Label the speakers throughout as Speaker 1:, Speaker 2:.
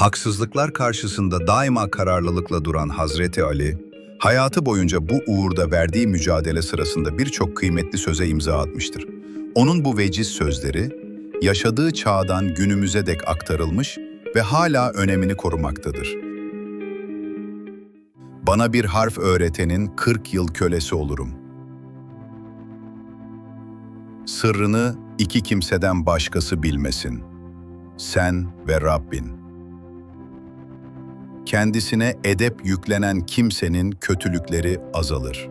Speaker 1: Haksızlıklar karşısında daima kararlılıkla duran Hazreti Ali, hayatı boyunca bu uğurda verdiği mücadele sırasında birçok kıymetli söze imza atmıştır. Onun bu veciz sözleri, yaşadığı çağdan günümüze dek aktarılmış ve hala önemini korumaktadır. Bana bir harf öğretenin 40 yıl kölesi olurum. Sırrını iki kimseden başkası bilmesin. Sen ve Rabbin. Kendisine edep yüklenen kimsenin kötülükleri azalır.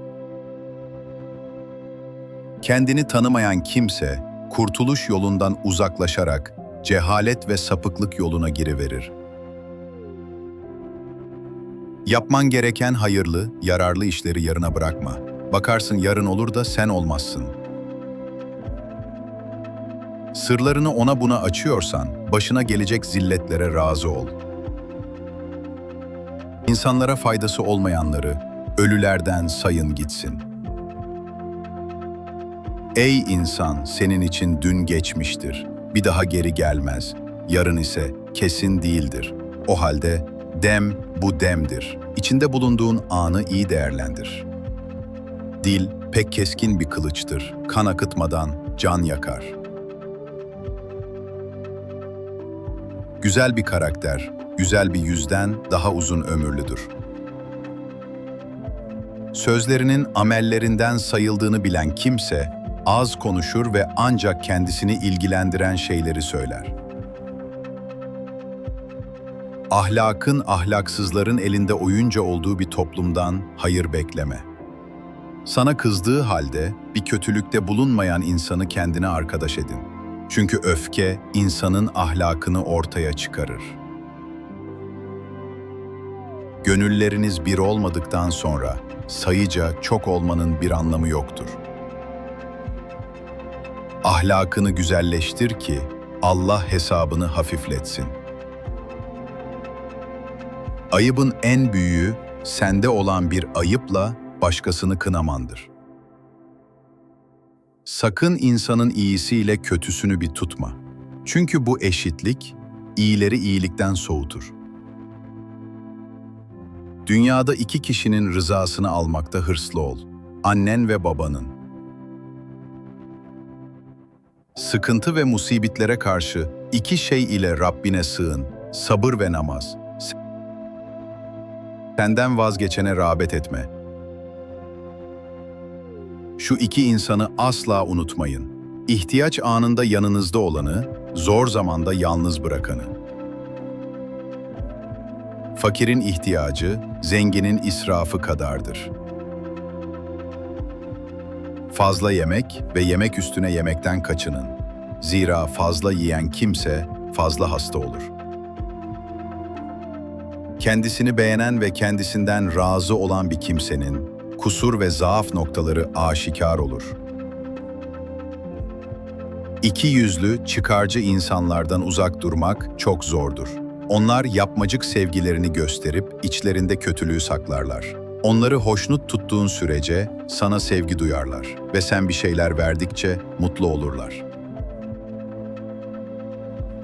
Speaker 1: Kendini tanımayan kimse, kurtuluş yolundan uzaklaşarak cehalet ve sapıklık yoluna giriverir. Yapman gereken hayırlı, yararlı işleri yarına bırakma. Bakarsın yarın olur da sen olmazsın. Sırlarını ona buna açıyorsan, başına gelecek zilletlere razı ol. İnsanlara faydası olmayanları, ölülerden sayın gitsin. Ey insan, senin için dün geçmiştir. Bir daha geri gelmez. Yarın ise kesin değildir. O halde dem bu demdir. İçinde bulunduğun anı iyi değerlendir. Dil pek keskin bir kılıçtır. Kan akıtmadan can yakar. Güzel bir karakter, güzel bir yüzden daha uzun ömürlüdür. Sözlerinin amellerinden sayıldığını bilen kimse, az konuşur ve ancak kendisini ilgilendiren şeyleri söyler. Ahlakın ahlaksızların elinde oyunca olduğu bir toplumdan hayır bekleme. Sana kızdığı halde bir kötülükte bulunmayan insanı kendine arkadaş edin. Çünkü öfke insanın ahlakını ortaya çıkarır. Gönülleriniz bir olmadıktan sonra sayıca çok olmanın bir anlamı yoktur. Ahlakını güzelleştir ki Allah hesabını hafifletsin. Ayıbın en büyüğü sende olan bir ayıpla başkasını kınamandır. Sakın insanın iyisiyle kötüsünü bir tutma. Çünkü bu eşitlik iyileri iyilikten soğutur. Dünyada iki kişinin rızasını almakta hırslı ol. Annen ve babanın. Sıkıntı ve musibetlere karşı iki şey ile Rabbine sığın. Sabır ve namaz. Senden vazgeçene rağbet etme. Şu iki insanı asla unutmayın. İhtiyaç anında yanınızda olanı, zor zamanda yalnız bırakanı. Fakirin ihtiyacı, zenginin israfı kadardır. Fazla yemek ve yemek üstüne yemekten kaçının. Zira fazla yiyen kimse fazla hasta olur. Kendisini beğenen ve kendisinden razı olan bir kimsenin kusur ve zaaf noktaları aşikar olur. İki yüzlü, çıkarcı insanlardan uzak durmak çok zordur. Onlar yapmacık sevgilerini gösterip içlerinde kötülüğü saklarlar. Onları hoşnut tuttuğun sürece sana sevgi duyarlar ve sen bir şeyler verdikçe mutlu olurlar.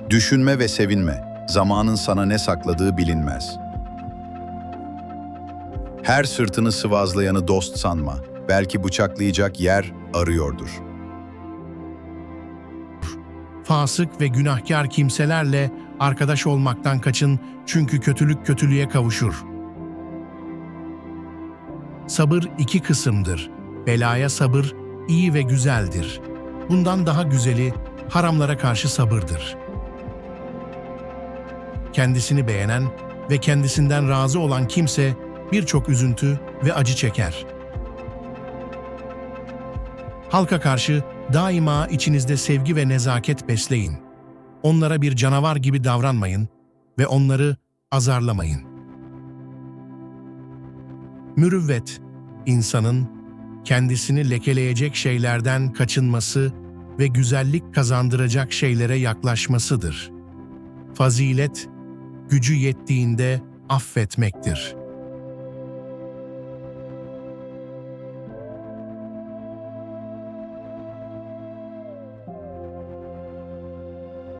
Speaker 1: Düşünme ve sevinme. Zamanın sana ne sakladığı bilinmez. Her sırtını sıvazlayanı dost sanma. Belki bıçaklayacak yer arıyordur.
Speaker 2: Fasık ve günahkar kimselerle arkadaş olmaktan kaçın çünkü kötülük kötülüğe kavuşur. Sabır iki kısımdır. Belaya sabır iyi ve güzeldir. Bundan daha güzeli haramlara karşı sabırdır. Kendisini beğenen ve kendisinden razı olan kimse birçok üzüntü ve acı çeker. Halka karşı daima içinizde sevgi ve nezaket besleyin. Onlara bir canavar gibi davranmayın ve onları azarlamayın. Mürüvvet, insanın kendisini lekeleyecek şeylerden kaçınması ve güzellik kazandıracak şeylere yaklaşmasıdır. Fazilet, gücü yettiğinde affetmektir.''